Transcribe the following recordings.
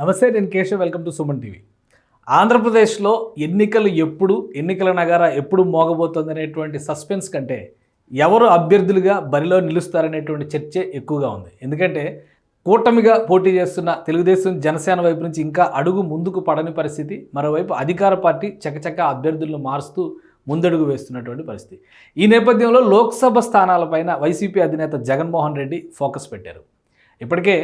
నమస్తే నేను Keshav. Welcome to Suman TV. ఆంధ్రప్రదేశ్లో ఎన్నికలు ఎప్పుడు ఎన్నికల నగర ఎప్పుడు మోగబోతుంది అనేటువంటి సస్పెన్స్ కంటే ఎవరు అభ్యర్థులుగా బరిలో నిలుస్తారనేటువంటి చర్చే ఎక్కువగా ఉంది. ఎందుకంటే కూటమిగా పోటీ చేస్తున్న తెలుగుదేశం జనసేన వైపు నుంచి ఇంకా అడుగు ముందుకు పడని పరిస్థితి మరోవైపు అధికార పార్టీ చకచక అభ్యర్థులను మారుస్తూ ముందడుగు వేస్తున్నటువంటి పరిస్థితి. ఈ నేపథ్యంలో లోక్సభ స్థానాలపైన వైసీపీ అధినేత జగన్మోహన్ రెడ్డి ఫోకస్ పెట్టారు. ఇప్పటికే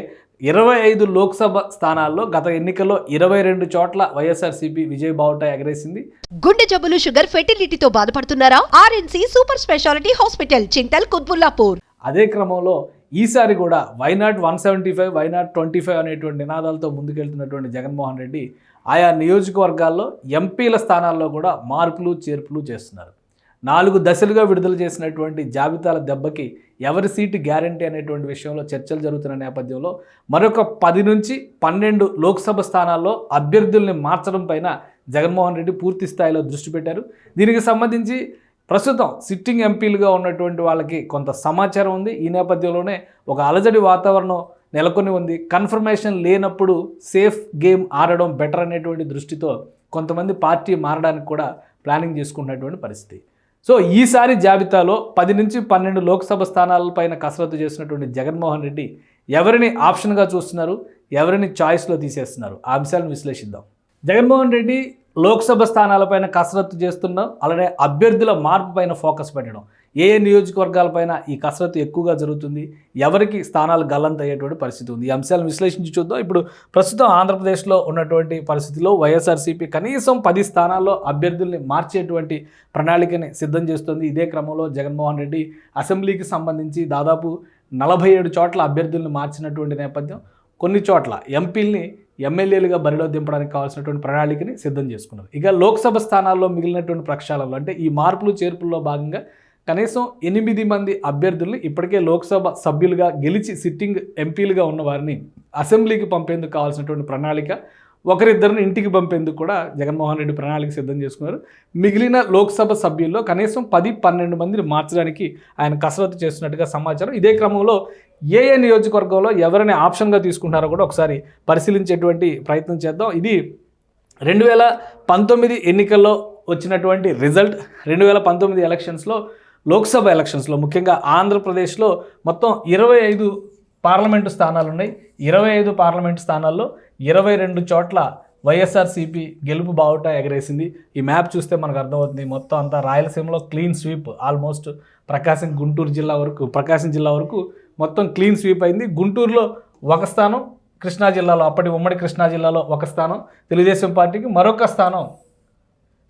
ఇరవై ఐదు లోక్సభ స్థానాల్లో గత ఎన్నికల్లో ఇరవై రెండు చోట్ల వైఎస్ఆర్సీపీ విజయ్ బావుట ఎగరేసింది. గుండె జబ్బులు షుగర్ ఫెర్టిలిటీతో బాధపడుతున్నారా? RNC super speciality hospital Chintal Quthbullapur. అదే క్రమంలో ఈసారి కూడా why not one seventy five why not twenty five అనేటువంటి నినాదాలతో ముందుకెళ్తున్నటువంటి జగన్మోహన్ రెడ్డి ఆయా నియోజకవర్గాల్లో ఎంపీల స్థానాల్లో కూడా మార్పులు చేర్పులు చేస్తున్నారు. నాలుగు దశలుగా విడుదల చేసినటువంటి జాబితాల దెబ్బకి ఎవరి సీటు గ్యారంటీ అనేటువంటి విషయంలో చర్చలు జరుగుతున్న నేపథ్యంలో మరొక పది నుంచి పన్నెండు లోక్సభ స్థానాల్లో అభ్యర్థుల్ని మార్చడం పైన జగన్మోహన్ రెడ్డి పూర్తి స్థాయిలో దృష్టి పెట్టారు. దీనికి సంబంధించి ప్రస్తుతం సిట్టింగ్ ఎంపీలుగా ఉన్నటువంటి వాళ్ళకి కొంత సమాచారం ఉంది. ఈ నేపథ్యంలోనే ఒక అలజడి వాతావరణం నెలకొని ఉంది. కన్ఫర్మేషన్ లేనప్పుడు సేఫ్ గేమ్ ఆడడం బెటర్ అనేటువంటి దృష్టితో కొంతమంది పార్టీ మారడానికి కూడా ప్లానింగ్ చేసుకున్నటువంటి పరిస్థితి. సో ఈసారి జాబితాలో పది నుంచి పన్నెండు లోక్సభ స్థానాలపైన కసరత్తు చేసినటువంటి జగన్మోహన్ రెడ్డి ఎవరిని ఆప్షన్గా చూస్తున్నారు? ఎవరిని చాయిస్లో తీసేస్తున్నారు? ఆ అంశాలను విశ్లేషిద్దాం. జగన్మోహన్ రెడ్డి లోక్సభ స్థానాలపైన కసరత్తు చేస్తున్నాం అలానే అభ్యర్థుల మార్పు పైన ఫోకస్ పెట్టడం. ఏ ఏ నియోజకవర్గాలపైన ఈ కసరత్తు ఎక్కువగా జరుగుతుంది ఎవరికి స్థానాలు గల్లంత అయ్యేటువంటి పరిస్థితి ఉంది? ఈ అంశాలను విశ్లేషించి చూద్దాం. ఇప్పుడు ప్రస్తుతం ఆంధ్రప్రదేశ్లో ఉన్నటువంటి పరిస్థితిలో వైఎస్ఆర్సీపీ కనీసం పది స్థానాల్లో అభ్యర్థుల్ని మార్చేటువంటి ప్రణాళికని సిద్ధం చేస్తుంది. ఇదే క్రమంలో జగన్మోహన్ రెడ్డి అసెంబ్లీకి సంబంధించి దాదాపు నలభై ఏడు చోట్ల అభ్యర్థుల్ని మార్చినటువంటి నేపథ్యం కొన్ని చోట్ల ఎంపీల్ని ఎమ్మెల్యేలుగా బరిలో దింపడానికి కావాల్సినటువంటి ప్రణాళికని సిద్ధం చేసుకున్నారు. ఇక లోక్సభ స్థానాల్లో మిగిలినటువంటి ప్రక్షాళనలు అంటే ఈ మార్పులు చేర్పుల్లో భాగంగా కనీసం ఎనిమిది మంది అభ్యర్థుల్ని ఇప్పటికే లోక్సభ సభ్యులుగా గెలిచి సిట్టింగ్ ఎంపీలుగా ఉన్న వారిని అసెంబ్లీకి పంపేందుకు కావాల్సినటువంటి ప్రణాళిక ఒకరిద్దరిని ఇంటికి పంపేందుకు కూడా జగన్మోహన్ రెడ్డి ప్రణాళిక సిద్ధం చేసుకున్నారు. మిగిలిన లోక్సభ సభ్యుల్లో కనీసం పది పన్నెండు మందిని మార్చడానికి ఆయన కసరత్తు చేస్తున్నట్టుగా సమాచారం. ఇదే క్రమంలో ఏ ఏ నియోజకవర్గంలో ఎవరిని ఆప్షన్గా తీసుకుంటారో కూడా ఒకసారి పరిశీలించేటువంటి ప్రయత్నం చేద్దాం. ఇది రెండు వేల పంతొమ్మిది ఎన్నికల్లో వచ్చినటువంటి రిజల్ట్. రెండు వేల పంతొమ్మిది ఎలక్షన్స్లో లోక్సభ ఎలక్షన్స్లో ముఖ్యంగా ఆంధ్రప్రదేశ్లో మొత్తం ఇరవై ఐదు పార్లమెంటు స్థానాలు ఉన్నాయి. ఇరవై ఐదు పార్లమెంటు స్థానాల్లో ఇరవై రెండు చోట్ల వైఎస్ఆర్సీపీ గెలుపు బావుట ఎగరేసింది. ఈ మ్యాప్ చూస్తే మనకు అర్థమవుతుంది మొత్తం అంతా రాయలసీమలో clean sweep almost Prakasam Guntur జిల్లా వరకు ప్రకాశం జిల్లా వరకు మొత్తం క్లీన్ స్వీప్ అయింది. గుంటూరులో ఒక స్థానం కృష్ణా జిల్లాలో అప్పటి ఉమ్మడి కృష్ణా జిల్లాలో ఒక స్థానం. తెలుగుదేశం పార్టీకి మరొక స్థానం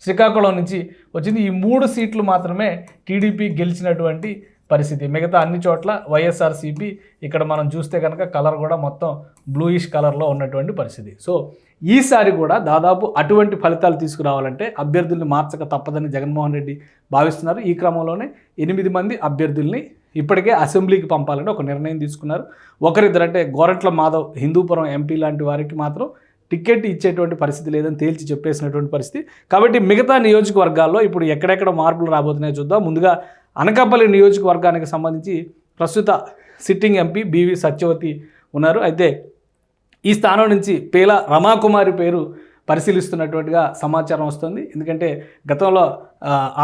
శ్రీకాకుళం నుంచి వచ్చింది. ఈ మూడు సీట్లు మాత్రమే టీడీపీ గెలిచినటువంటి పరిస్థితి. మిగతా అన్ని చోట్ల వైఎస్ఆర్సీపీ ఇక్కడ మనం చూస్తే కనుక కలర్ కూడా మొత్తం బ్లూయిష్ కలర్లో ఉన్నటువంటి పరిస్థితి. సో ఈసారి కూడా దాదాపు అటువంటి ఫలితాలు తీసుకురావాలంటే అభ్యర్థుల్ని మార్చక తప్పదని జగన్మోహన్ రెడ్డి భావిస్తున్నారు. ఈ క్రమంలోనే ఎనిమిది మంది అభ్యర్థుల్ని ఇప్పటికే అసెంబ్లీకి పంపాలని ఒక నిర్ణయం తీసుకున్నారు. ఒకరిద్దరంటే గోరట్ల మాధవ్ హిందూపురం ఎంపీ లాంటి వారికి మాత్రం టికెట్ ఇచ్చేటువంటి పరిస్థితి లేదని తేల్చి చెప్పేసినటువంటి పరిస్థితి. కాబట్టి మిగతా నియోజకవర్గాల్లో ఇప్పుడు ఎక్కడెక్కడ మార్పులు రాబోతున్నాయో చూద్దాం. ముందుగా అనకాపల్లి నియోజకవర్గానికి సంబంధించి ప్రస్తుత సిట్టింగ్ ఎంపీ బివి సత్యవతి ఉన్నారు. అయితే ఈ స్థానం నుంచి పేల రమాకుమారి పేరు పరిశీలిస్తున్నటువంటిగా సమాచారం వస్తుంది. ఎందుకంటే గతంలో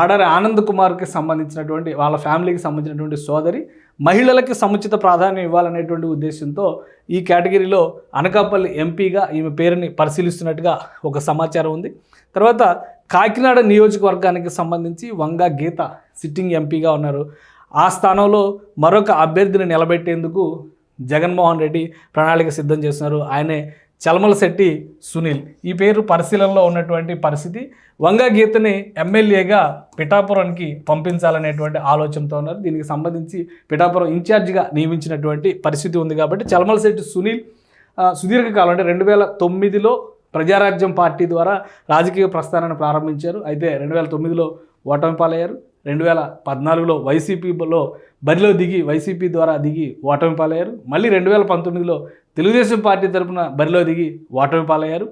ఆడారి ఆనంద్ కుమార్కి సంబంధించినటువంటి వాళ్ళ ఫ్యామిలీకి సంబంధించినటువంటి సోదరి మహిళలకి సముచిత ప్రాధాన్యం ఇవ్వాలనేటువంటి ఉద్దేశంతో ఈ కేటగిరీలో అనకాపల్లి ఎంపీగా ఈమె పేరుని పరిశీలిస్తున్నట్టుగా ఒక సమాచారం ఉంది. తర్వాత కాకినాడ నియోజకవర్గానికి సంబంధించి వంగ గీత సిట్టింగ్ ఎంపీగా ఉన్నారు. ఆ స్థానంలో మరొక అభ్యర్థిని నిలబెట్టేందుకు జగన్మోహన్ రెడ్డి ప్రణాళిక సిద్ధం చేస్తున్నారు. ఆయనే చలమల శెట్టి సునీల్. ఈ పేరు పరిశీలనలో ఉన్నటువంటి పరిస్థితి. వంగ గీతని ఎమ్మెల్యేగా పిఠాపురానికి పంపించాలనేటువంటి ఆలోచనతో ఉన్నారు. దీనికి సంబంధించి పిఠాపురం ఇన్ఛార్జిగా నియమించినటువంటి పరిస్థితి ఉంది కాబట్టి చలమల శెట్టి సునీల్ సుదీర్ఘకాలం అంటే రెండు వేల తొమ్మిదిలో ప్రజారాజ్యం పార్టీ ద్వారా రాజకీయ ప్రస్థానాన్ని ప్రారంభించారు. అయితే రెండు వేల తొమ్మిదిలో ఓటమి పాలయ్యారు రెండు వేల పద్నాలుగులో వైసీపీలో బరిలో దిగి వైసీపీ ద్వారా దిగి ఓటమి పాలయ్యారు. మళ్ళీ రెండు వేల పంతొమ్మిదిలో తెలుగుదేశం పార్టీ తరపున బరిలో దిగి ఓటమి పాలయ్యారు.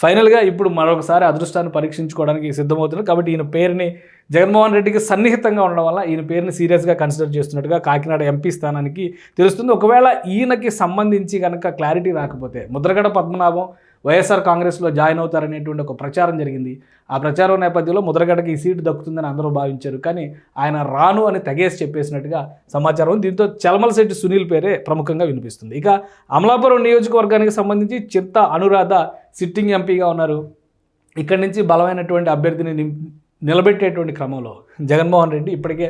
ఫైనల్గా ఇప్పుడు మరొకసారి అదృష్టాన్ని పరీక్షించుకోవడానికి సిద్ధమవుతున్నారు. కాబట్టి ఈయన పేరుని జగన్మోహన్ రెడ్డికి సన్నిహితంగా ఉండడం వల్ల ఈయన పేరుని సీరియస్గా కన్సిడర్ చేస్తున్నట్టుగా కాకినాడ ఎంపీ స్థానానికి తెలుస్తుంది. ఒకవేళ ఈయనకి సంబంధించి కనుక క్లారిటీ రాకపోతే ముద్రగడ పద్మనాభం వైఎస్ఆర్ కాంగ్రెస్లో జాయిన్ అవుతారనేటువంటి ఒక ప్రచారం జరిగింది. ఆ ప్రచారం నేపథ్యంలో ముద్రగడకి ఈ సీటు దక్కుతుందని అందరూ భావించారు. కానీ ఆయన రాను అని తెగేసి చెప్పేసినట్టుగా సమాచారం దీంతో చలమలశెట్టి సునీల్ పేరే ప్రముఖంగా వినిపిస్తుంది. ఇక అమలాపురం నియోజకవర్గానికి సంబంధించి చింత అనురాధ సిట్టింగ్ ఎంపీగా ఉన్నారు. ఇక్కడి నుంచి బలమైనటువంటి అభ్యర్థిని నిం- నిలబెట్టేటువంటి క్రమంలో జగన్మోహన్ రెడ్డి ఇప్పటికే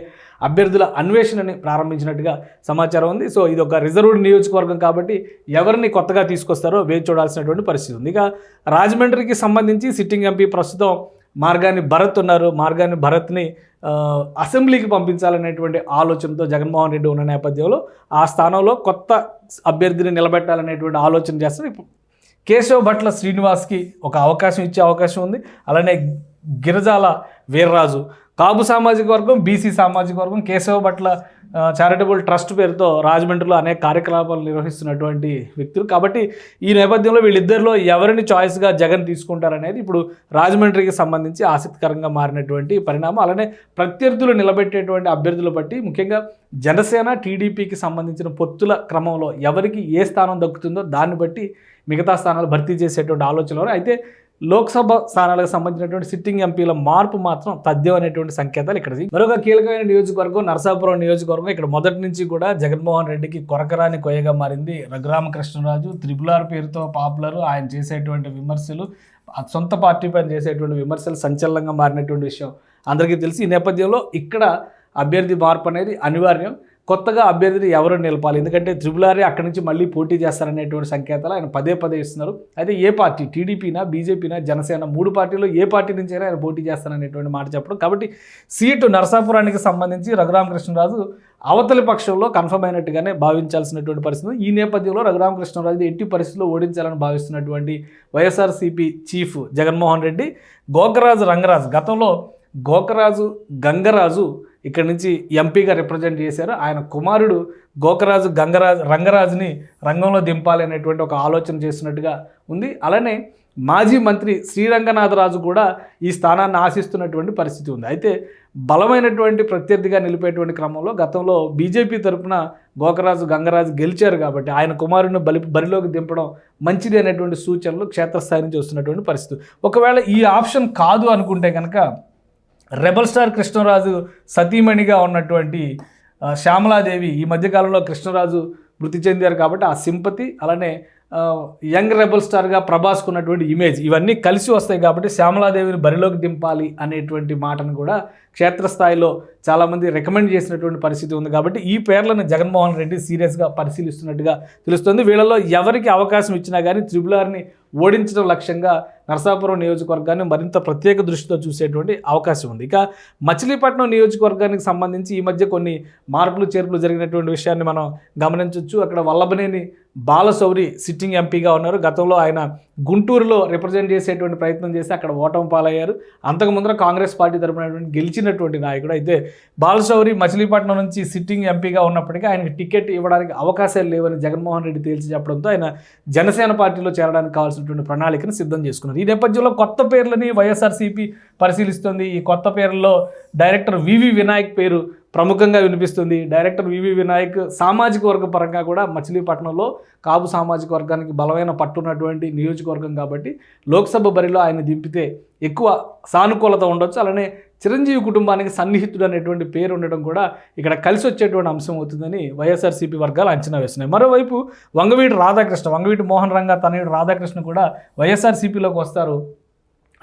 అభ్యర్థుల అన్వేషణని ప్రారంభించినట్టుగా సమాచారం ఉంది. సో ఇది ఒక రిజర్వ్డ్ నియోజకవర్గం కాబట్టి ఎవరిని కొత్తగా తీసుకొస్తారో వేచి చూడాల్సినటువంటి పరిస్థితి ఉంది. ఇక రాజమండ్రికి సంబంధించి సిట్టింగ్ ఎంపీ ప్రస్తుతం మార్గాన్ని భరత్ ఉన్నారు. మార్గాన్ని భరత్ని అసెంబ్లీకి పంపించాలనేటువంటి ఆలోచనతో జగన్మోహన్ రెడ్డి ఉన్న నేపథ్యంలో ఆ స్థానంలో కొత్త అభ్యర్థిని నిలబెట్టాలనేటువంటి ఆలోచన చేస్తారు. ఇప్పుడు కేశవ్ భట్ల శ్రీనివాస్కి ఒక అవకాశం ఇచ్చే అవకాశం ఉంది. అలానే గిరిజాల వీర్రాజు. కాపు సామాజిక వర్గం బీసీ సామాజిక వర్గం కేశవ భట్ల చారిటబుల్ ట్రస్ట్ పేరుతో రాజమండ్రిలో అనేక కార్యకలాపాలు నిర్వహిస్తున్నటువంటి వ్యక్తులు. కాబట్టి ఈ నేపథ్యంలో వీళ్ళిద్దరిలో ఎవరిని చాయిస్గా జగన్ తీసుకుంటారనేది ఇప్పుడు రాజమండ్రికి సంబంధించి ఆసక్తికరంగా మారినటువంటి పరిణామం. అలానే ప్రత్యర్థులు నిలబెట్టేటువంటి అభ్యర్థులు బట్టి ముఖ్యంగా జనసేన టీడీపీకి సంబంధించిన పొత్తుల క్రమంలో ఎవరికి ఏ స్థానం దక్కుతుందో దాన్ని బట్టి మిగతా స్థానాలు భర్తీ చేసేటువంటి ఆలోచనలు అయితే లోక్సభ స్థానాలకు సంబంధించినటువంటి సిట్టింగ్ ఎంపీల మార్పు మాత్రం తథ్యం అనేటువంటి సంకేతాలు ఇక్కడ మరొక కీలకమైన నియోజకవర్గం నరసాపురం నియోజకవర్గం. ఇక్కడ మొదటి నుంచి కూడా జగన్మోహన్ రెడ్డికి కొరకరాని కొయ్యగా మారింది రఘురామకృష్ణరాజు. త్రిపులార్ పేరుతో పాపులర్. ఆయన చేసేటువంటి విమర్శలు సొంత పార్టీ పైన చేసేటువంటి విమర్శలు సంచలనంగా మారినటువంటి విషయం అందరికీ తెలిసి. ఈ నేపథ్యంలో ఇక్కడ అభ్యర్థి మార్పు అనేది అనివార్యం. కొత్తగా అభ్యర్థిని ఎవరు నిలపాలి? ఎందుకంటే త్రిపులారే అక్కడి నుంచి మళ్ళీ పోటీ చేస్తారనేటువంటి సంకేతాలు ఆయన పదే పదే ఇస్తున్నారు. అయితే ఏ పార్టీ? టీడీపీనా బీజేపీనా జనసేన మూడు పార్టీలో ఏ పార్టీ నుంచైనా ఆయన పోటీ చేస్తారనేటువంటి మాట చెప్పడం. కాబట్టి సీటు నరసాపురానికి సంబంధించి రఘురామకృష్ణరాజు అవతలి పక్షంలో కన్ఫర్మ్ అయినట్టుగానే భావించాల్సినటువంటి పరిస్థితి ఈ నేపథ్యంలో రఘురామకృష్ణరాజు ఎట్టి పరిస్థితుల్లో ఓడించాలని భావిస్తున్నటువంటి వైఎస్ఆర్సీపీ చీఫ్ జగన్మోహన్ రెడ్డి గోకరాజు రంగరాజు గతంలో గోకరాజు గంగరాజు ఇక్కడ నుంచి ఎంపీగా రిప్రజెంట్ చేశారు. ఆయన కుమారుడు గోకరాజు గంగరాజు రంగరాజుని రంగంలో దింపాలి అనేటువంటి ఒక ఆలోచన చేస్తున్నట్టుగా ఉంది. అలానే మాజీ మంత్రి శ్రీరంగనాథరాజు కూడా ఈ స్థానాన్ని ఆశిస్తున్నటువంటి పరిస్థితి ఉంది. అయితే బలమైనటువంటి ప్రత్యర్థిగా నిలిపేటువంటి క్రమంలో గతంలో బీజేపీ తరఫున గోకరాజు గంగరాజు గెలిచారు కాబట్టి ఆయన కుమారుడిని బలి బరిలోకి దింపడం మంచిది అనేటువంటి సూచనలు క్షేత్రస్థాయి నుంచి వస్తున్నటువంటి పరిస్థితి. ఒకవేళ ఈ ఆప్షన్ కాదు అనుకుంటే కనుక రెబల్ స్టార్ కృష్ణరాజు సతీమణిగా ఉన్నటువంటి శ్యామలాదేవి ఈ మధ్యకాలంలో కృష్ణరాజు మృతి చెందారు కాబట్టి ఆ సింపతి అలానే యంగ్ రెబల్ స్టార్గా ప్రభాస్కు ఉన్నటువంటి ఇమేజ్ ఇవన్నీ కలిసి వస్తాయి కాబట్టి శ్యామలాదేవిని బరిలోకి దింపాలి అనేటువంటి మాటను కూడా క్షేత్రస్థాయిలో చాలామంది రికమెండ్ చేసినటువంటి పరిస్థితి ఉంది కాబట్టి ఈ పేర్లను జగన్మోహన్ రెడ్డి సీరియస్గా పరిశీలిస్తున్నట్టుగా తెలుస్తుంది. వీళ్ళలో ఎవరికి అవకాశం ఇచ్చినా కానీ త్రిబులార్ని ఓడించడం లక్ష్యంగా నరసాపురం నియోజకవర్గాన్ని మరింత ప్రత్యేక దృష్టితో చూసేటువంటి అవకాశం ఉంది. ఇక మచిలీపట్నం నియోజకవర్గానికి సంబంధించి ఈ మధ్య కొన్ని మార్పులు చేర్పులు జరిగినటువంటి విషయాన్ని మనం గమనించవచ్చు అక్కడ వల్లభనేని బాలశౌరి సిట్టింగ్ ఎంపీగా ఉన్నారు. గతంలో ఆయన గుంటూరులో రిప్రజెంట్ చేసేటువంటి ప్రయత్నం చేసి అక్కడ ఓటమి పాలయ్యారు. అంతకు ముందర కాంగ్రెస్ పార్టీ తరపునటువంటి గెలిచినటువంటి నాయకుడు. అయితే బాలశౌరి మచిలీపట్నం నుంచి సిట్టింగ్ ఎంపీగా ఉన్నప్పటికీ ఆయనకి టికెట్ ఇవ్వడానికి అవకాశాలు లేవని జగన్మోహన్ రెడ్డి తేల్చి చెప్పడంతో ఆయన జనసేన పార్టీలో చేరడానికి కావాల్సినటువంటి ప్రణాళికను సిద్ధం చేసుకున్నారు. ఈ నేపథ్యంలో కొత్త పేర్లని వైఎస్ఆర్సీపీ పరిశీలిస్తుంది. ఈ కొత్త పేర్లలో డైరెక్టర్ వివి వినాయక్ పేరు ప్రముఖంగా వినిపిస్తుంది. డైరెక్టర్ వివి వినాయక్ సామాజిక వర్గ పరంగా కూడా మచిలీపట్నంలో కాపు సామాజిక వర్గానికి బలమైన పట్టున్నటువంటి నియోజకవర్గం కాబట్టి లోక్సభ బరిలో ఆయన దింపితే ఎక్కువ సానుకూలత ఉండొచ్చు. అలానే చిరంజీవి కుటుంబానికి సన్నిహితుడు అనేటువంటి పేరు ఉండడం కూడా ఇక్కడ కలిసి వచ్చేటువంటి అంశం అవుతుందని వైఎస్ఆర్సీపీ వర్గాలు అంచనా వేస్తున్నాయి. మరోవైపు వంగవీటి రాధాకృష్ణ వంగవీటి మోహన్ రంగా తనయుడు రాధాకృష్ణ కూడా వైఎస్ఆర్సీపీలోకి వస్తారు.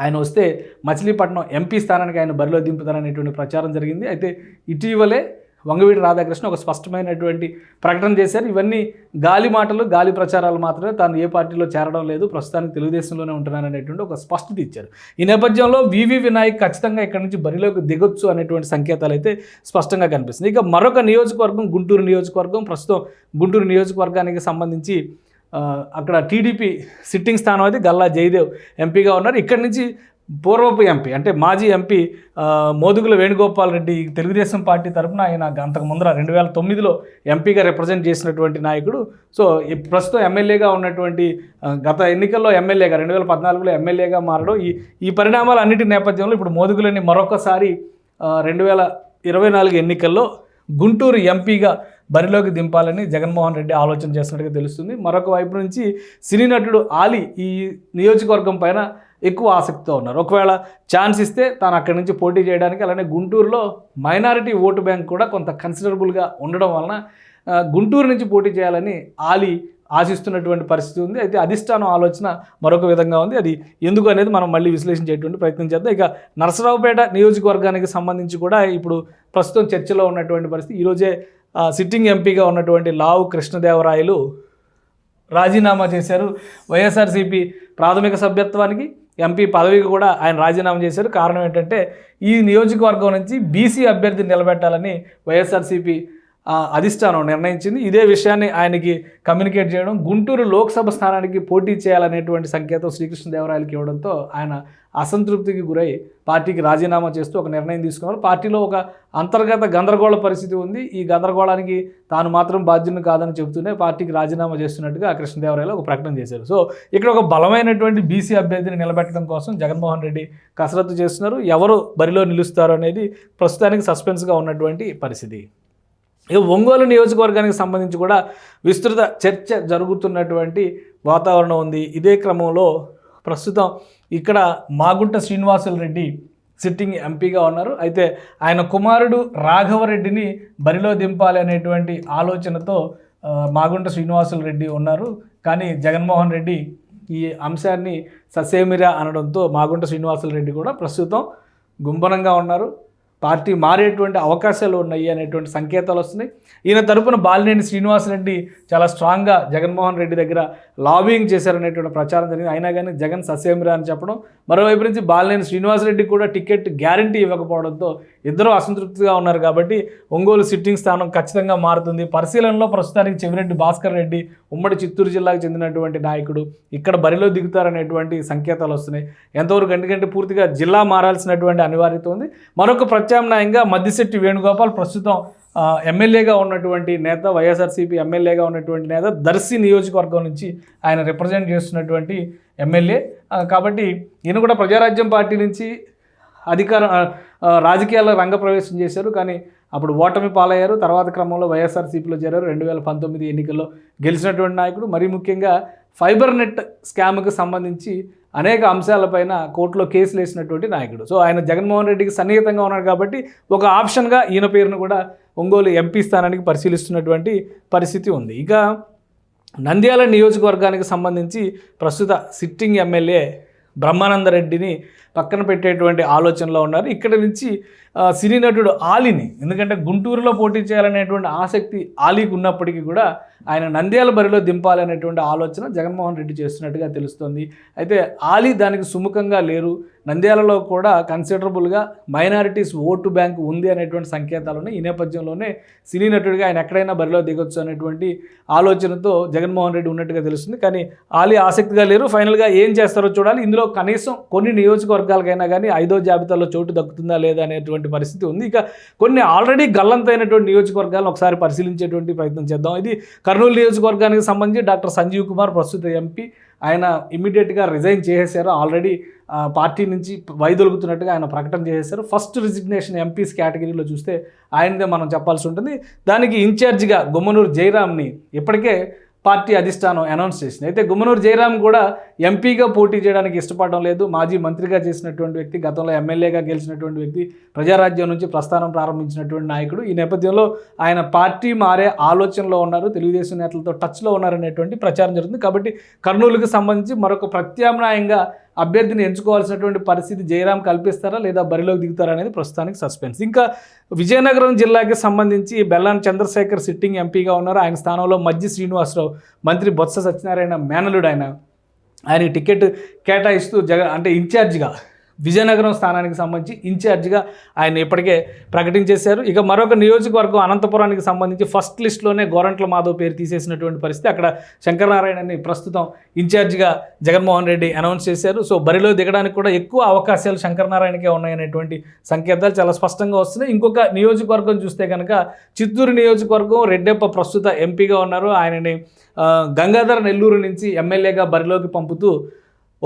ఆయన వస్తే మచిలీపట్నం ఎంపీ స్థానానికి ఆయన బరిలో దింపుతారనేటువంటి ప్రచారం జరిగింది. అయితే ఇటీవలే వంగవీటి రాధాకృష్ణ ఒక స్పష్టమైనటువంటి ప్రకటన చేశారు. ఇవన్నీ గాలి మాటలు గాలి ప్రచారాలు మాత్రమే. తాను ఏ పార్టీలో చేరడం లేదు. ప్రస్తుతానికి తెలుగుదేశంలోనే ఉంటున్నాననేటువంటి ఒక స్పష్టత ఇచ్చారు. ఈ నేపథ్యంలో వివి వినాయక్ ఖచ్చితంగా ఇక్కడ నుంచి బరిలోకి దిగొచ్చు అనేటువంటి సంకేతాలు అయితే స్పష్టంగా కనిపిస్తుంది ఇక మరొక నియోజకవర్గం గుంటూరు నియోజకవర్గం. ప్రస్తుతం గుంటూరు నియోజకవర్గానికి సంబంధించి అక్కడ టీడీపీ సిట్టింగ్ స్థానం అది గల్లా జయదేవ్ ఎంపీగా ఉన్నారు. ఇక్కడి నుంచి పూర్వపు ఎంపీ అంటే మాజీ ఎంపీ మోదుగుల వేణుగోపాల్ రెడ్డి తెలుగుదేశం పార్టీ తరఫున ఆయన అంతకు ముందర రెండు వేల తొమ్మిదిలో ఎంపీగా రిప్రజెంట్ చేసినటువంటి నాయకుడు. సో ఈ ప్రస్తుతం ఎమ్మెల్యేగా ఉన్నటువంటి గత ఎన్నికల్లో ఎమ్మెల్యేగా రెండు వేల పద్నాలుగులో ఎమ్మెల్యేగా మారడం ఈ ఈ పరిణామాలు అన్నిటి నేపథ్యంలో ఇప్పుడు మోదుగులని మరొకసారి రెండు వేల ఇరవై నాలుగు ఎన్నికల్లో గుంటూరు ఎంపీగా బరిలోకి దింపాలని జగన్మోహన్ రెడ్డి ఆలోచన చేస్తున్నట్టుగా తెలుస్తుంది. మరొక వైపు నుంచి సినీ నటుడు ఆలీ ఈ నియోజకవర్గం పైన ఎక్కువ ఆసక్తితో ఉన్నారు. ఒకవేళ ఛాన్స్ ఇస్తే తాను అక్కడి నుంచి పోటీ చేయడానికి అలానే గుంటూరులో మైనారిటీ ఓటు బ్యాంక్ కూడా కొంత కన్సిడరబుల్గా ఉండడం వలన గుంటూరు నుంచి పోటీ చేయాలని ఆలీ ఆశిస్తున్నటువంటి పరిస్థితి ఉంది. అయితే అధిష్టానం ఆలోచన మరొక విధంగా ఉంది. అది ఎందుకు అనేది మనం మళ్ళీ విశ్లేషించేటువంటి ప్రయత్నం చేద్దాం. ఇక నరసరావుపేట నియోజకవర్గానికి సంబంధించి కూడా ఇప్పుడు ప్రస్తుతం చర్చలో ఉన్నటువంటి పరిస్థితి. ఈరోజే సిట్టింగ్ ఎంపీగా ఉన్నటువంటి లావు కృష్ణదేవరాయలు రాజీనామా చేశారు. వైఎస్ఆర్సీపీ ప్రాథమిక సభ్యత్వానికి ఎంపీ పదవికి కూడా ఆయన రాజీనామా చేశారు. కారణం ఏంటంటే ఈ నియోజకవర్గం నుంచి బీసీ అభ్యర్థి నిలబెట్టాలని వైఎస్ఆర్సీపీ అధిష్టానం నిర్ణయించింది. ఇదే విషయాన్ని ఆయనకి కమ్యూనికేట్ చేయడం గుంటూరు లోక్సభ స్థానానికి పోటీ చేయాలనేటువంటి సంకేతం శ్రీకృష్ణదేవరాయలకి ఇవ్వడంతో ఆయన అసంతృప్తికి గురై పార్టీకి రాజీనామా చేస్తూ ఒక నిర్ణయం తీసుకున్నారు. పార్టీలో ఒక అంతర్గత గందరగోళ పరిస్థితి ఉంది. ఈ గందరగోళానికి తాను మాత్రం బాధ్యుని కాదని చెబుతూనే పార్టీకి రాజీనామా చేస్తున్నట్టుగా కృష్ణదేవరాయలు ఒక ప్రకటన చేశారు. సో ఇక్కడ ఒక బలమైనటువంటి బీసీ అభ్యర్థిని నిలబెట్టడం కోసం జగన్మోహన్ రెడ్డి కసరత్తు చేస్తున్నారు. ఎవరు బరిలో నిలుస్తారు అనేది ప్రస్తుతానికి సస్పెన్స్గా ఉన్నటువంటి పరిస్థితి. ఇక ఒంగోలు నియోజకవర్గానికి సంబంధించి కూడా విస్తృత చర్చ జరుగుతున్నటువంటి వాతావరణం ఉంది. ఇదే క్రమంలో ప్రస్తుతం ఇక్కడ మాగుంట శ్రీనివాసులు రెడ్డి సిట్టింగ్ ఎంపీగా ఉన్నారు. అయితే ఆయన కుమారుడు రాఘవరెడ్డిని బరిలో దింపాలి అనేటువంటి ఆలోచనతో మాగుంట శ్రీనివాసులు రెడ్డి ఉన్నారు. కానీ జగన్మోహన్ రెడ్డి ఈ అంశాన్ని ససేమిరా అనడంతో మాగుంట శ్రీనివాసులు రెడ్డి కూడా ప్రస్తుతం గుంభనంగా ఉన్నారు. పార్టీ మారేటువంటి అవకాశాలు ఉన్నాయి అనేటువంటి సంకేతాలు వస్తున్నాయి. ఈయన తరపున బాలినేని శ్రీనివాసరెడ్డి చాలా స్ట్రాంగ్గా జగన్మోహన్ రెడ్డి దగ్గర లాబింగ్ చేశారనేటువంటి ప్రచారం జరిగింది. అయినా కానీ జగన్ సస్యమిరా అని చెప్పడం మరోవైపు నుంచి బాలినేని శ్రీనివాసరెడ్డి కూడా టికెట్ గ్యారంటీ ఇవ్వకపోవడంతో ఇద్దరు అసంతృప్తిగా ఉన్నారు కాబట్టి ఒంగోలు సిట్టింగ్ స్థానం ఖచ్చితంగా మారుతుంది. పరిశీలనలో ప్రస్తుతానికి చెవిరెడ్డి భాస్కర్ రెడ్డి ఉమ్మడి చిత్తూరు జిల్లాకు చెందినటువంటి నాయకుడు. ఇక్కడ బరిలో దిగుతారనేటువంటి సంకేతాలు వస్తున్నాయి. ఎంతవరకు ఎందుకంటే పూర్తిగా జిల్లా మారాల్సినటువంటి అనివార్యత ఉంది. మరొక ప్రత్యామ్నాయంగా మద్దిశెట్టి వేణుగోపాల్ ప్రస్తుతం ఎమ్మెల్యేగా ఉన్నటువంటి నేత వైఎస్ఆర్సీపీ ఎమ్మెల్యేగా ఉన్నటువంటి నేత దర్శి నియోజకవర్గం నుంచి ఆయన రిప్రజెంట్ చేస్తున్నటువంటి ఎమ్మెల్యే. కాబట్టి ఈయన కూడా ప్రజారాజ్యం పార్టీ నుంచి అధికార రాజకీయాల్లో రంగప్రవేశం చేశారు. కానీ అప్పుడు ఓటమి పాలయ్యారు. తర్వాత క్రమంలో వైఎస్ఆర్సీపీలో చేరారు. రెండు వేల పంతొమ్మిది ఎన్నికల్లో గెలిచినటువంటి నాయకుడు. మరీ ముఖ్యంగా ఫైబర్ నెట్ స్కామ్కి సంబంధించి అనేక అంశాలపైన కోర్టులో కేసులు వేసినటువంటి నాయకుడు. సో ఆయన జగన్మోహన్ రెడ్డికి సన్నిహితంగా ఉన్నాడు కాబట్టి ఒక ఆప్షన్గా ఈయన పేరును కూడా ఒంగోలు ఎంపీ స్థానానికి పరిశీలిస్తున్నటువంటి పరిస్థితి ఉంది. ఇక నంద్యాల నియోజకవర్గానికి సంబంధించి ప్రస్తుత సిట్టింగ్ ఎమ్మెల్యే బ్రహ్మానందరెడ్డిని పక్కన పెట్టేటువంటి ఆలోచనలో ఉన్నారు. ఇక్కడ నుంచి సినీ నటుడు ఆలీని ఎందుకంటే గుంటూరులో పోటీ చేయాలనేటువంటి ఆసక్తి ఆలీకి ఉన్నప్పటికీ కూడా ఆయన నంద్యాల బరిలో దింపాలనేటువంటి ఆలోచన జగన్మోహన్ రెడ్డి చేస్తున్నట్టుగా తెలుస్తోంది. అయితే ఆలీ దానికి సుముఖంగా లేరు. నంద్యాలలో కూడా కన్సిడరబుల్గా మైనారిటీస్ ఓటు బ్యాంక్ ఉంది అనేటువంటి సంకేతాలు ఈ నేపథ్యంలోనే సినీ నటుడిగా ఆయన ఎక్కడైనా బరిలో దిగొచ్చు అనేటువంటి ఆలోచనతో జగన్మోహన్ రెడ్డి ఉన్నట్టుగా తెలుస్తుంది. కానీ ఆలీ ఆసక్తిగా లేరు. ఫైనల్గా ఏం చేస్తారో చూడాలి. ఇందులో కనీసం కొన్ని నియోజకవర్గాలకైనా కానీ ఐదో జాబితాలో చోటు దక్కుతుందా లేదా అనేటువంటి పరిస్థితి ఉంది. ఇక కొన్ని ఆల్రెడీ గల్లంతైనటువంటి నియోజకవర్గాలను ఒకసారి పరిశీలించేటువంటి ప్రయత్నం చేద్దాం. ఇది కర్నూలు నియోజకవర్గానికి సంబంధించి డాక్టర్ సంజీవ్ కుమార్ ప్రస్తుత ఎంపీ ఆయన ఇమ్మీడియట్గా రిజైన్ చేసేశారు. ఆల్రెడీ పార్టీ నుంచి వైదొలుగుతున్నట్టుగా ఆయన ప్రకటన చేసేశారు. ఫస్ట్ రిజిగ్నేషన్ ఎంపీస్ కేటగిరీలో చూస్తే ఆయనదే మనం చెప్పాల్సి ఉంటుంది. దానికి ఇన్ఛార్జిగా గుమ్మనూరు జయరామ్ని ఇప్పటికే పార్టీ అధిష్టానం అనౌన్స్ చేసింది. అయితే గుమ్మనూరు జయరామ్ కూడా ఎంపీగా పోటీ చేయడానికి ఇష్టపడడం లేదు. మాజీ మంత్రిగా చేసినటువంటి వ్యక్తి గతంలో ఎమ్మెల్యేగా గెలిచినటువంటి వ్యక్తి ప్రజారాజ్యం నుంచి ప్రస్థానం ప్రారంభించినటువంటి నాయకుడు. ఈ నేపథ్యంలో ఆయన పార్టీ మారే ఆలోచనలో ఉన్నారు. తెలుగుదేశం నేతలతో టచ్లో ఉన్నారనేటువంటి ప్రచారం జరుగుతుంది. కాబట్టి కర్నూలుకు సంబంధించి మరొక ప్రత్యామ్నాయంగా అభ్యర్థిని ఎంచుకోవాల్సినటువంటి పరిస్థితి జయరాం కల్పిస్తారా లేదా బరిలోకి దిగుతారా అనేది ప్రస్తుతానికి సస్పెన్స్ ఇంకా విజయనగరం జిల్లాకి సంబంధించి బెల్లాన్ చంద్రశేఖర్ సిట్టింగ్ ఎంపీగా ఉన్నారు. ఆయన స్థానంలో మజ్జి శ్రీనివాసరావు మంత్రి బొత్స సత్యనారాయణ మేనలుడు ఆయన. ఆయనకి టికెట్ కేటాయిస్తూ జగ అంటే ఇన్ఛార్జిగా విజయనగరం స్థానానికి సంబంధించి ఇన్ఛార్జిగా ఆయన ఇప్పటికే ప్రకటించేశారు. ఇక మరొక నియోజకవర్గం అనంతపురానికి సంబంధించి ఫస్ట్ లిస్ట్లోనే గోరంట్ల మాధవ్ పేరు తీసేసినటువంటి పరిస్థితి. అక్కడ శంకరనారాయణని ప్రస్తుతం ఇన్ఛార్జిగా జగన్మోహన్ రెడ్డి అనౌన్స్ చేశారు. సో బరిలో దిగడానికి కూడా ఎక్కువ అవకాశాలు శంకరనారాయణకే ఉన్నాయనేటువంటి సంకేతాలు చాలా స్పష్టంగా వస్తున్నాయి. ఇంకొక నియోజకవర్గం చూస్తే కనుక చిత్తూరు నియోజకవర్గం రెడ్డెప్ప ప్రస్తుత ఎంపీగా ఉన్నారు. ఆయనని గంగాధర నెల్లూరు నుంచి ఎమ్మెల్యేగా బరిలోకి పంపుతూ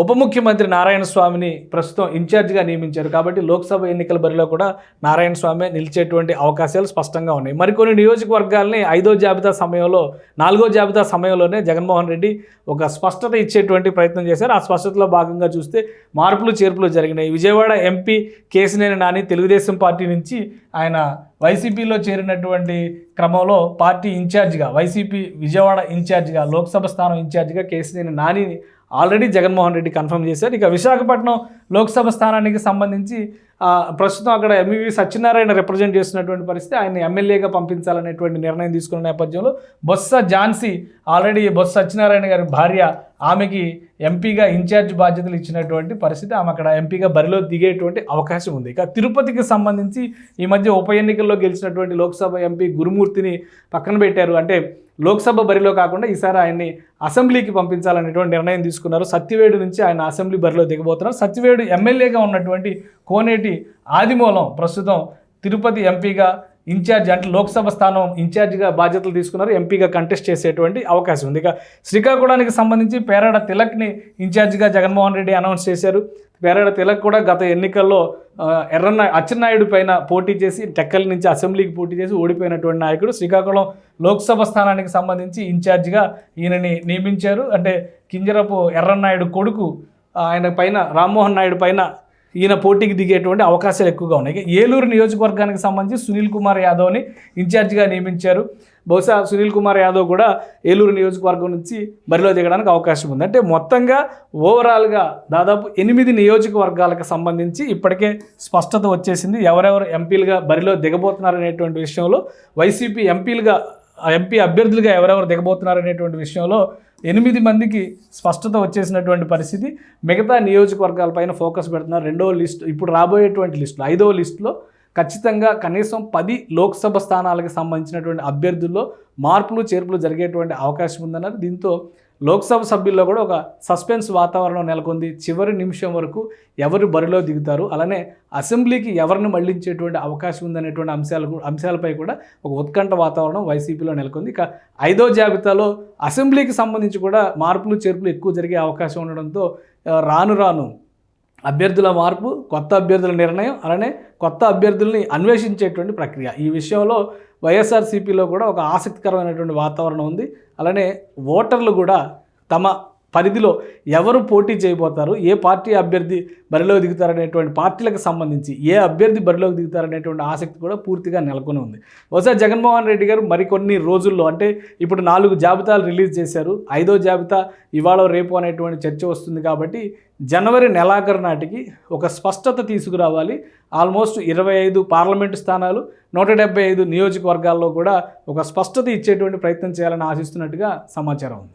ఉప ముఖ్యమంత్రి నారాయణ స్వామిని ప్రస్తుతం ఇన్ఛార్జిగా నియమించారు కాబట్టి లోక్సభ ఎన్నికల బరిలో కూడా నారాయణ స్వామి నిలిచేటువంటి అవకాశాలు స్పష్టంగా ఉన్నాయి. మరికొన్ని నియోజకవర్గాల్ని ఐదో జాబితా సమయంలో నాలుగో జాబితా సమయంలోనే జగన్మోహన్ రెడ్డి ఒక స్పష్టత ఇచ్చేటువంటి ప్రయత్నం చేశారు. ఆ స్పష్టతలో భాగంగా చూస్తే మార్పులు చేర్పులు జరిగినాయి. విజయవాడ ఎంపీ కేసినేని నాని తెలుగుదేశం పార్టీ నుంచి ఆయన వైసీపీలో చేరినటువంటి క్రమంలో పార్టీ ఇన్ఛార్జిగా వైసీపీ విజయవాడ ఇన్ఛార్జిగా లోక్సభ స్థానం ఇన్ఛార్జిగా కేసినేని నానిని ఆల్రెడీ జగన్మోహన్ రెడ్డి కన్ఫర్మ్ చేశారు. ఇక విశాఖపట్నం లోక్సభ స్థానానికి సంబంధించి ప్రస్తుతం అక్కడ ఎంఈవి సత్యనారాయణ రిప్రజెంట్ చేస్తున్నటువంటి పరిస్థితి. ఆయన ఎమ్మెల్యేగా పంపించాలనేటువంటి నిర్ణయం తీసుకున్న నేపథ్యంలో బొత్స ఝాన్సీ ఆల్రెడీ బొత్స సత్యనారాయణ గారి భార్య ఆమెకి ఎంపీగా ఇన్ఛార్జ్ బాధ్యతలు ఇచ్చినటువంటి పరిస్థితి. ఆమె అక్కడ ఎంపీగా బరిలో దిగేటువంటి అవకాశం ఉంది. ఇక తిరుపతికి సంబంధించి ఈ మధ్య ఉప ఎన్నికల్లో గెలిచినటువంటి లోక్సభ ఎంపీ గురుమూర్తిని పక్కన పెట్టారు. అంటే లోక్సభ బరిలో కాకుండా ఈసారి ఆయన్ని అసెంబ్లీకి పంపించాలనేటువంటి నిర్ణయం తీసుకున్నారు. సత్యవేడు నుంచి ఆయన అసెంబ్లీ బరిలో దిగబోతున్నారు. సత్యవేడు ఎమ్మెల్యేగా ఉన్నటువంటి కోనేటి ఆదిమూలం ప్రస్తుతం తిరుపతి ఎంపీగా ఇన్ఛార్జ్ అంటే లోక్సభ స్థానం ఇన్ఛార్జిగా బాధ్యతలు తీసుకున్నారు ఎంపీగా కంటెస్ట్ చేసేటువంటి అవకాశం ఉంది. ఇక శ్రీకాకుళానికి సంబంధించి పేరాడ తిలక్ని ఇన్ఛార్జిగా జగన్మోహన్ రెడ్డి అనౌన్స్ చేశారు. పేరాడ తిలక్ కూడా గత ఎన్నికల్లో ఎర్రన్న అచ్చెన్నాయుడు పైన పోటీ చేసి టెక్కల్ నుంచి అసెంబ్లీకి పోటీ చేసి ఓడిపోయినటువంటి నాయకుడు శ్రీకాకుళం లోక్సభ స్థానానికి సంబంధించి ఇన్ఛార్జిగా ఈయనని నియమించారు. అంటే కింజరపు ఎర్రన్నాయుడు కొడుకు ఆయన పైన రామ్మోహన్ నాయుడు పైన ఈయన పోటీకి దిగేటువంటి అవకాశాలు ఎక్కువగా ఉన్నాయి. ఏలూరు నియోజకవర్గానికి సంబంధించి సునీల్ కుమార్ యాదవ్ని ఇన్ఛార్జిగా నియమించారు. బహుశా సునీల్ కుమార్ యాదవ్ కూడా ఏలూరు నియోజకవర్గం నుంచి బరిలో దిగడానికి అవకాశం ఉంది. అంటే మొత్తంగా ఓవరాల్గా దాదాపు ఎనిమిది నియోజకవర్గాలకు సంబంధించి ఇప్పటికే స్పష్టత వచ్చేసింది. ఎవరెవరు ఎంపీలుగా బరిలో దిగబోతున్నారనేటువంటి విషయంలో వైసీపీ ఎంపీలుగా ఎంపీ అభ్యర్థులుగా ఎవరెవరు దిగబోతున్నారు అనేటువంటి విషయంలో ఎనిమిది మందికి స్పష్టత వచ్చేసినటువంటి పరిస్థితి. మిగతా నియోజకవర్గాలపైన ఫోకస్ పెడుతున్నారు. రెండవ లిస్ట్ ఇప్పుడు రాబోయేటువంటి లిస్టులో ఐదవ లిస్టులో ఖచ్చితంగా కనీసం పది లోక్సభ స్థానాలకు సంబంధించినటువంటి అభ్యర్థుల్లో మార్పులు చేర్పులు జరిగేటువంటి అవకాశం ఉందన్నారు దీంతో లోక్సభ సభ్యుల్లో కూడా ఒక సస్పెన్స్ వాతావరణం నెలకొంది. చివరి నిమిషం వరకు ఎవరు బరిలో దిగుతారు? అలానే అసెంబ్లీకి ఎవరిని మళ్ళించేటువంటి అవకాశం ఉందనేటువంటి అంశాలు అంశాలపై కూడా ఒక ఉత్కంఠ వాతావరణం వైసీపీలో నెలకొంది. ఇక ఐదో జాబితాలో అసెంబ్లీకి సంబంధించి కూడా మార్పులు చేర్పులు ఎక్కువ జరిగే అవకాశం ఉండడంతో రాను రాను అభ్యర్థుల మార్పు కొత్త అభ్యర్థుల నిర్ణయం అలానే కొత్త అభ్యర్థుల్ని అన్వేషించేటువంటి ప్రక్రియ. ఈ విషయంలో వైఎస్ఆర్సీపీలో కూడా ఒక ఆసక్తికరమైనటువంటి వాతావరణం ఉంది. అలానే ఓటర్లు కూడా తమ పరిధిలో ఎవరు పోటీ చేయబోతారు ఏ పార్టీ అభ్యర్థి బరిలో దిగుతారనేటువంటి పార్టీలకు సంబంధించి ఏ అభ్యర్థి బరిలోకి దిగుతారనేటువంటి ఆసక్తి కూడా పూర్తిగా నెలకొని ఉంది. బహుశా జగన్మోహన్ రెడ్డి గారు మరికొన్ని రోజుల్లో అంటే ఇప్పుడు నాలుగు జాబితాలు రిలీజ్ చేశారు ఐదో జాబితా ఇవాళ రేపు అనేటువంటి చర్చ వస్తుంది కాబట్టి జనవరి నెలాఖరు నాటికి ఒక స్పష్టత తీసుకురావాలి. ఆల్మోస్ట్ ఇరవై ఐదు పార్లమెంటు స్థానాలు నూట డెబ్బై ఐదు నియోజకవర్గాల్లో కూడా ఒక స్పష్టత ఇచ్చేటువంటి ప్రయత్నం చేయాలని ఆశిస్తున్నట్టుగా సమాచారం ఉంది.